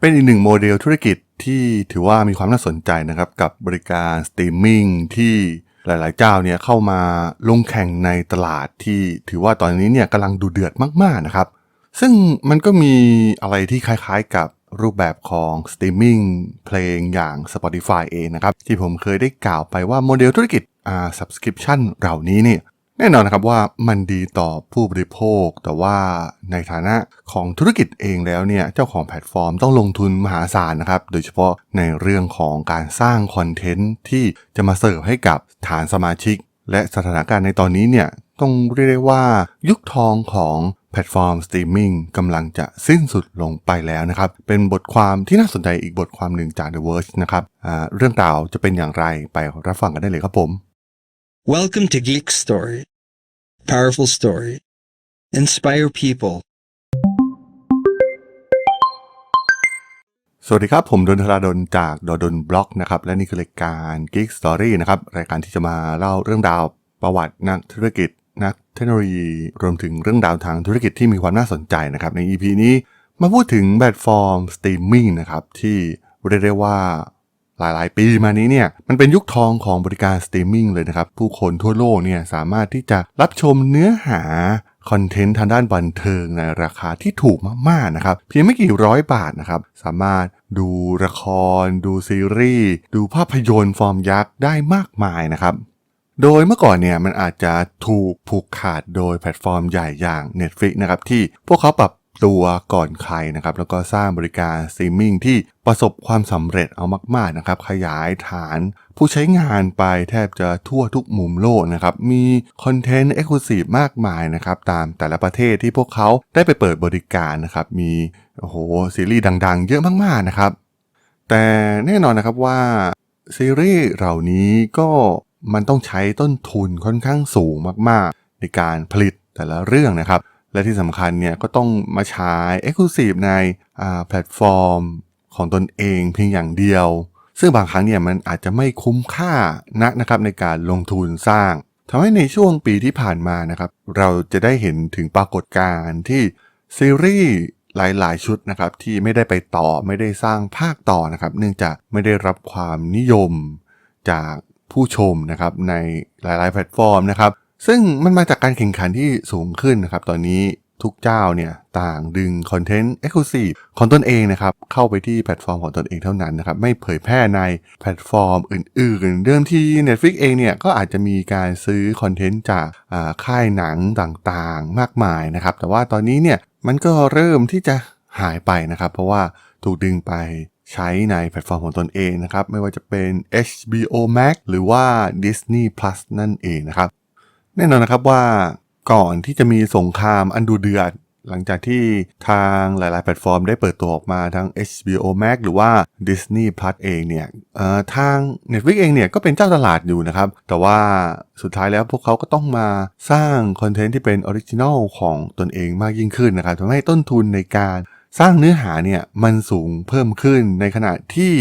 เป็นอีกหนึ่งโมเดลธุรกิจที่ถือว่ามีความน่าสนใจนะครับ กับบริการสตรีมมิ่งที่หลาย ๆ เจ้าเนี่ยเข้ามาลงแข่งในตลาดที่ถือว่าตอนนี้เนี่ยกำลังดูเดือดมาก ๆ นะครับ ซึ่งมันก็มีอะไรที่คล้าย ๆ กับรูปแบบของสตรีมมิ่งเพลงอย่าง Spotify เองนะครับ ที่ผมเคยได้กล่าวไปว่าโมเดลธุรกิจอ่า subscription เหล่านี้เนี่ย แน่นอนนะครับว่ามันดีต่อผู้บริโภค แต่ว่าในฐานะของธุรกิจเองแล้วเนี่ยเจ้าของแพลตฟอร์มต้องลงทุนมหาศาลนะครับ โดยเฉพาะในเรื่องของการสร้างคอนเทนต์ที่จะมาเสิร์ฟให้กับฐานสมาชิก และสถานการณ์ในตอนนี้เนี่ยต้องเรียกได้ว่ายุคทองของแพลตฟอร์มสตรีมมิ่งกำลังจะสิ้นสุดลงไปแล้วนะครับ เป็นบทความที่น่าสนใจอีกบทความหนึ่งจาก The Verge นะครับเรื่องราวจะเป็นอย่างไรไปรับฟังกันได้เลยครับผม Welcome to Geek Story. Powerful story. Inspire people. สวัสดีครับ ผมดนทราดนจากดดนบล็อกนะครับ และนี่คือรายการ Geek Story นะครับ รายการที่จะมาเล่าเรื่องราวประวัตินักธุรกิจ นักเทคโนโลยี รวมถึงเรื่องราวทางธุรกิจที่มีความน่าสนใจนะครับ ใน EP นี้มาพูดถึงแพลตฟอร์มสตรีมมิ่งนะครับ ที่เรียกได้ว่า หลายๆ ปีมานี้เนี่ยมันเป็นยุคทองของบริการสตรีมมิ่งเลยนะครับ ผู้คนทั่วโลกเนี่ยสามารถที่จะรับชมเนื้อหาคอนเทนต์ทางด้านบันเทิงในราคาที่ถูกมากๆนะครับเพียงไม่กี่ร้อยบาทนะครับ สามารถดูละคร ดูซีรีส์ดูภาพยนตร์ฟอร์มยักษ์ได้มากมายนะครับโดยเมื่อก่อนเนี่ยมันอาจจะถูกผูกขาดโดยแพลตฟอร์มใหญ่อย่าง Netflix นะครับที่พวกเขาปรับ ตัวก่อนใครนะครับแล้วก็สร้างบริการสตรีมมิ่งที่ประสบความสำเร็จเอามากๆนะครับขยายฐานผู้ใช้งานไปแทบจะทั่วทุกมุมโลกนะครับ มีคอนเทนต์เอ็กซ์คลูซีฟมากมายนะครับ ตามแต่ละประเทศที่พวกเขาได้ไปเปิดบริการนะครับ มีโอ้โหซีรีส์ดังๆ เยอะมากๆนะครับ แต่แน่นอนนะครับว่าซีรีส์เหล่านี้ก็มันต้องใช้ต้นทุนค่อนข้างสูงมากๆ ในการผลิตแต่ละเรื่องนะครับ และที่สำคัญเนี่ยก็ต้องมาใช้ Exclusive ในแพลตฟอร์มของตนเองเพียงอย่างเดียว ซึ่งบางครั้งเนี่ยมันอาจจะไม่คุ้มค่านักนะครับในการลงทุนสร้างทำให้ในช่วงปีที่ผ่านมานะครับ เราจะได้เห็นถึงปรากฏการณ์ที่ซีรีส์หลาย ๆ ชุดนะครับที่ไม่ได้ไปต่อไม่ได้สร้างภาคต่อนะครับ เนื่องจากไม่ได้รับความนิยมจากผู้ชมนะครับในหลาย ๆ แพลตฟอร์มนะครับ ซึ่งมันมาจากการแข่งขันที่สูงขึ้นนะครับ ตอนนี้ทุกเจ้าเนี่ยต่างดึงคอนเทนต์ Exclusive ของตนเองนะครับ เข้าไปที่แพลตฟอร์มของตนเองเท่านั้นนะครับ ไม่เผยแพร่ในแพลตฟอร์มอื่นๆ เดิมที่ Netflix เองเนี่ย ก็อาจจะมีการซื้อคอนเทนต์จากค่ายหนังต่างๆ มากมายนะครับ แต่ว่าตอนนี้เนี่ยมันก็เริ่มที่จะหายไปนะครับ เพราะว่าถูกดึงไปใช้ในแพลตฟอร์มของตนเองนะครับ ไม่ว่าจะเป็น HBO Max หรือว่า Disney Plus นั่นเองนะครับ แน่นอนนะครับว่าก่อนที่จะมีสงครามอันดูเดือด หลังจากที่ทางหลาย ๆ แพลตฟอร์มได้เปิดตัวออกมาทั้ง HBO Max หรือว่า Disney Plus เองเนี่ยทาง Netflix เองเนี่ยก็เป็นเจ้าตลาดอยู่นะครับ แต่ว่าสุดท้ายแล้วพวกเขาก็ต้องมาสร้างคอนเทนต์ที่เป็นออริจินอลของตนเองมากยิ่งขึ้นนะครับทำให้ต้นทุนในการสร้างเนื้อหาเนี่ยมันสูงเพิ่มขึ้นในขณะที่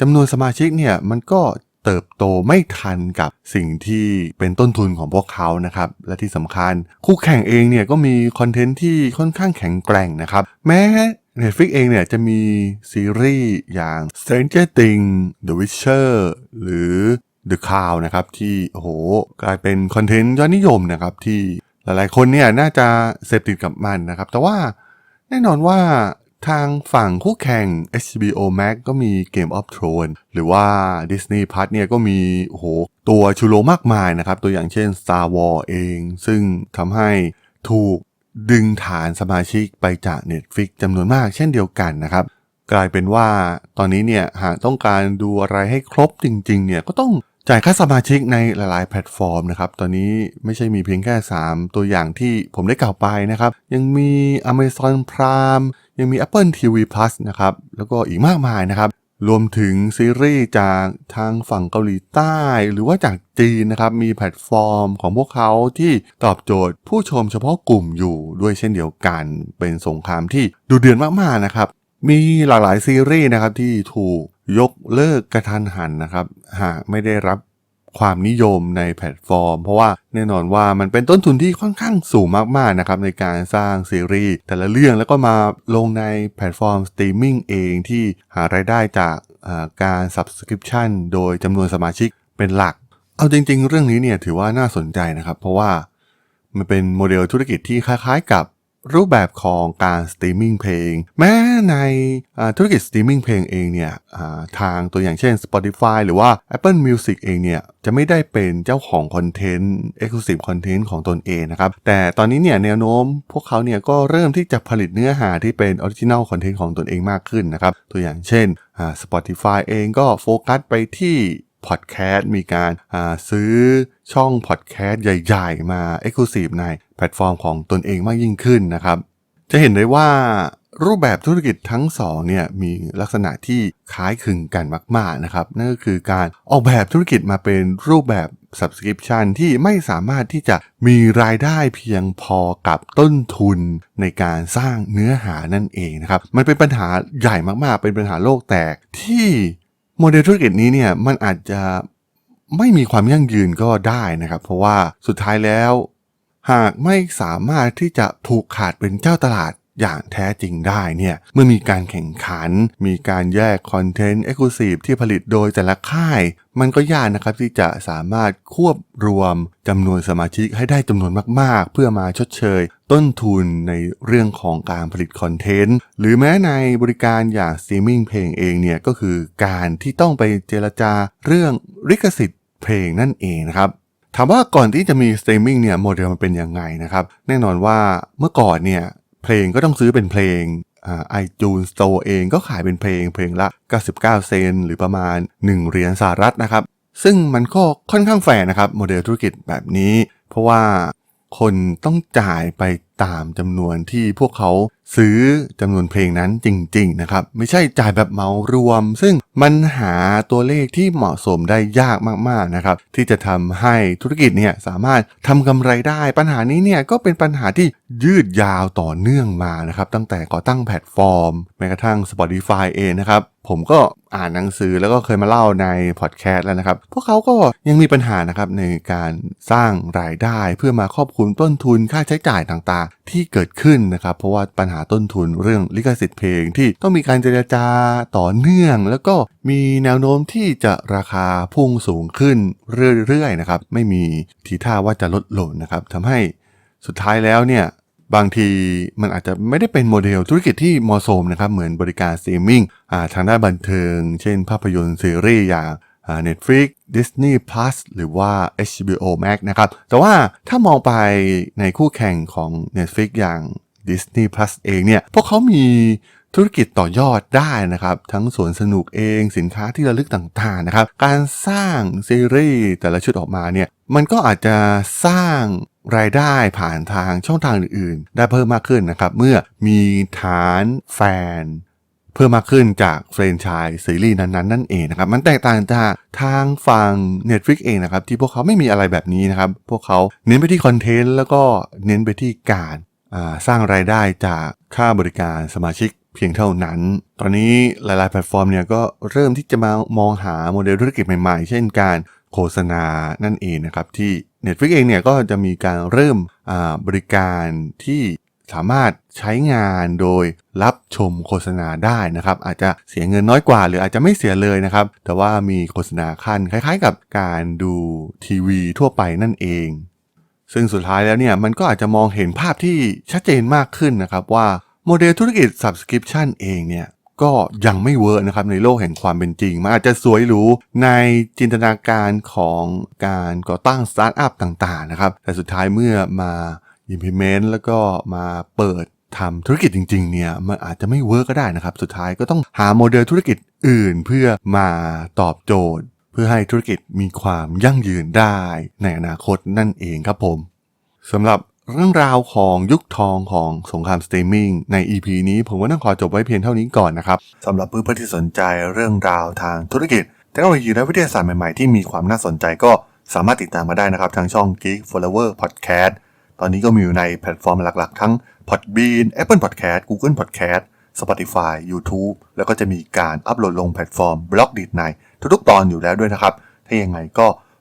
จำนวนสมาชิกเนี่ยมันก็ เติบโตไม่ทันกับสิ่งที่เป็นต้นทุนของพวกเขานะครับ และที่สำคัญ คู่แข่งเองเนี่ยก็มีคอนเทนต์ที่ค่อนข้างแข็งแกร่งนะครับ แม้ Netflix เองเนี่ยจะมีซีรีส์อย่าง Stranger Things The Witcher หรือ The Crown นะครับ ที่โอ้โหกลายเป็นคอนเทนต์ยอดนิยมนะครับที่หลายๆคนเนี่ยน่าจะเสพติดกับมันนะครับ แต่ว่าแน่นอนว่า ทางฝั่งคู่แข่ง HBO Max ก็มี Game of Thrones หรือว่า Disney Plus เนี่ยก็มีโหตัวชูโรมากมายนะครับ ตัวอย่างเช่น Star Wars เอง ซึ่งทำให้ถูกดึงฐานสมาชิกไปจาก Netflix จำนวนมากเช่นเดียวกันนะครับ กลายเป็นว่าตอนนี้เนี่ยหากต้องการดูอะไรให้ครบจริงๆเนี่ยก็ต้องจ่ายค่าสมาชิกในหลายๆ แพลตฟอร์มนะครับ ตอนนี้ไม่ใช่มีเพียงแค่ 3 ตัวอย่างที่ผมได้กล่าวไปนะครับ ยังมี Amazon Prime ยังมี Apple TV Plus นะครับ แล้วก็อีกมากมายนะครับ รวมถึงซีรีส์จากทางฝั่งเกาหลีใต้ หรือว่าจากจีนนะครับ มีแพลตฟอร์มของพวกเขาที่ตอบโจทย์ผู้ชมเฉพาะกลุ่มอยู่ด้วยเช่นเดียวกัน เป็นสงครามที่ดูเดือดมากๆนะครับ มีหลากหลายซีรีส์นะครับที่ถูกยกเลิกกระทันหันนะครับ หากไม่ได้รับ ความนิยมในแพลตฟอร์ม เพราะว่าแน่นอนว่ามันเป็นต้นทุนที่ค่อนข้างสูงมากๆนะครับในการสร้างซีรีส์แต่ละเรื่องแล้วก็มาลงในแพลตฟอร์มสตรีมมิ่งเองที่หารายได้จากการ Subscription โดยจำนวนสมาชิกเป็นหลัก เอาจริง ๆ เรื่องนี้เนี่ยถือว่าน่าสนใจนะครับ เพราะว่ามันเป็นโมเดลธุรกิจที่คล้ายๆกับ รูปแบบของการสตรีมมิ่งเพลง แม้ในธุรกิจสตรีมมิ่งเพลงเองเนี่ยทางตัวอย่างเช่น Spotify หรือว่า Apple Music เองเนี่ยจะไม่ได้เป็นเจ้าของคอนเทนต์ Exclusive Content ของตนเองนะครับ แต่ตอนนี้เนี่ยแนวโน้มพวกเขาเนี่ยก็เริ่มที่จะผลิตเนื้อหาที่เป็น Original Content ของตนเองมากขึ้นนะครับ ตัวอย่างเช่น Spotify เองก็โฟกัสไปที่ พอดแคสต์มีการาซื้อช่องพอดแคสต์ใหญ่ ๆ มา Exclusive ในแพลตฟอร์มของตนเองมากยิ่งขึ้นนะครับ จะเห็นได้ว่ารูปแบบธุรกิจทั้งสองเนี่ยมีลักษณะที่คล้ายคลึงกันมากๆนะครับ นั่นก็คือการออกแบบธุรกิจมาเป็นรูปแบบ Subscription ที่ไม่สามารถที่จะมีรายได้เพียงพอกับต้นทุนในการสร้างเนื้อหานั่นเองนะครับ มันเป็นปัญหาใหญ่มากๆ เป็นปัญหาโลกแตกที่ โมเดลธุรกิจนี้เนี่ยมันอาจจะไม่มีความยั่งยืนก็ได้นะครับ เพราะว่าสุดท้ายแล้ว หากไม่สามารถที่จะผูกขาดเป็นเจ้าตลาด อย่างแท้จริงได้เนี่ยเมื่อมีการแข่งขัน มีการแยกคอนเทนต์เอ็กซ์คลูซีฟที่ผลิตโดยแต่ละค่าย มันก็ยากนะครับที่จะสามารถควบรวมจำนวนสมาชิกให้ได้จำนวนมากๆ เพื่อมาชดเชย ต้นทุนในเรื่องของการผลิตคอนเทนต์ หรือแม้ในบริการอย่างสตรีมมิ่งเพลงเองเนี่ยก็คือการที่ต้องไปเจรจาเรื่องลิขสิทธิ์เพลงนั่นเองนะครับถามว่าก่อนที่จะมีสตรีมมิ่งเนี่ยโมเดลมันเป็นยังไงนะครับแน่นอนว่าเมื่อก่อนเนี่ย เพลงก็ต้องซื้อเป็นเพลงอ่า iTunes Store เองก็ขายเป็นเพลงเพลงละ 99 เซนหรือประมาณ 1 เหรียญสหรัฐนะครับ ซึ่งมันก็ค่อนข้างแฝงนะครับ โมเดลธุรกิจแบบนี้ เพราะว่าคนต้องจ่ายไปตามจำนวนที่พวกเขาซื้อจำนวนเพลงนั้นจริงๆนะครับ ไม่ใช่จ่ายแบบเหมารวม ซึ่งมันหาตัวเลขที่เหมาะสมได้ยากมากๆนะครับ ที่จะทำให้ธุรกิจเนี่ยสามารถทำกำไรได้ ปัญหานี้เนี่ยก็เป็นปัญหาที่ยืดยาวต่อเนื่องมานะครับ ตั้งแต่ก่อตั้งแพลตฟอร์มแม้กระทั่ง Spotify เองนะครับ ผมก็อ่านหนังสือแล้วก็เคยมาเล่าในพอดแคสต์แล้วนะครับ พวกเขาก็ยังมีปัญหานะครับในการสร้างรายได้เพื่อมาครอบคลุมต้นทุนค่าใช้จ่ายต่างๆ ที่เกิดขึ้นนะครับ เพราะว่าปัญหาต้นทุนเรื่องลิขสิทธิ์เพลงที่ต้องมีการเจรจาต่อเนื่อง แล้วก็มีแนวโน้มที่จะราคาพุ่งสูงขึ้นเรื่อยๆนะครับ ไม่มีทีท่าว่าจะลดลงนะครับทำให้สุดท้ายแล้วเนี่ย บางทีมันอาจจะไม่ได้เป็นโมเดลธุรกิจที่เหมาะสมนะครับ เหมือนบริการสตรีมมิ่งทางด้านบันเทิง เช่น ภาพยนตร์ซีรีส์อย่าง Netflix Disney Plus หรือว่า HBO Max นะครับ แต่ว่าถ้ามองไปในคู่แข่งของ Netflix อย่าง Disney Plus เองเนี่ย พวกเขามีธุรกิจต่อยอดได้นะครับ ทั้งสวนสนุกเองสินค้าที่ระลึกต่างๆนะครับ การสร้างซีรีส์แต่ละชุดออกมาเนี่ย มันก็อาจจะสร้าง รายได้ผ่านทางช่องทางอื่นๆ ได้เพิ่มมากขึ้นนะครับ เมื่อมีฐานแฟน เพิ่มมากขึ้นจากแฟรนไชส์ซีรีส์นั้นๆนั่นเองนะครับ มันแตกต่างจากทางฝั่ง Netflix เองนะครับ ที่พวกเขาไม่มีอะไรแบบนี้นะครับ พวกเขาเน้นไปที่คอนเทนต์แล้วก็เน้นไปที่การสร้างรายได้จากค่าบริการสมาชิกเพียงเท่านั้น ตอนนี้หลายๆแพลตฟอร์มเนี่ยก็เริ่มที่จะมามองหาโมเดลธุรกิจใหม่ๆ เช่นการ โฆษณานั่นเองนะครับที่ Netflix เองเนี่ยก็จะมีการเริ่มบริการที่สามารถใช้งานโดยรับชมโฆษณาได้นะครับ อาจจะเสียเงินน้อยกว่า หรืออาจจะไม่เสียเลยนะครับ แต่ว่ามีโฆษณาขั้นคล้ายๆ กับการดูทีวีทั่วไปนั่นเอง ซึ่งสุดท้ายแล้วเนี่ยมันก็อาจจะมองเห็นภาพที่ชัดเจนมากขึ้นนะครับว่าโมเดลธุรกิจ Subscription เองเนี่ย ก็ยังไม่เวิร์กนะครับในโลกแห่งความเป็นจริง มันอาจจะสวยหรูในจินตนาการของการก่อตั้งสตาร์ทอัพต่างๆนะครับ แต่สุดท้ายเมื่อมา implement แล้วก็มาเปิดทำธุรกิจจริงๆเนี่ยมันอาจจะไม่เวิร์กก็ได้นะครับ สุดท้ายก็ต้องหาโมเดลธุรกิจอื่นเพื่อมาตอบโจทย์ เพื่อให้ธุรกิจมีความยั่งยืนได้ในอนาคตนั่นเองครับผมสำหรับ เรื่องราวของยุคทองของสงครามสตรีมมิ่งใน EP นี้ผมก็ต้องขอจบไว้เพียงเท่านี้ก่อนนะครับสำหรับเพื่อนๆที่สนใจเรื่องราวทางธุรกิจเทคโนโลยีและวิทยาศาสตร์ใหม่ๆ ที่มีความน่าสนใจก็สามารถติดตามมาได้นะครับ ทางช่อง Geek Flower Podcast ตอนนี้ก็มีอยู่ในแพลตฟอร์มหลักๆ ทั้ง Podbean Apple Podcast Google Podcast Spotify YouTube แล้วก็จะมีการอัปโหลดลงแพลตฟอร์มบล็อกดีดในทุกๆ ตอนอยู่แล้วด้วยนะครับ ถ้ายังไงก็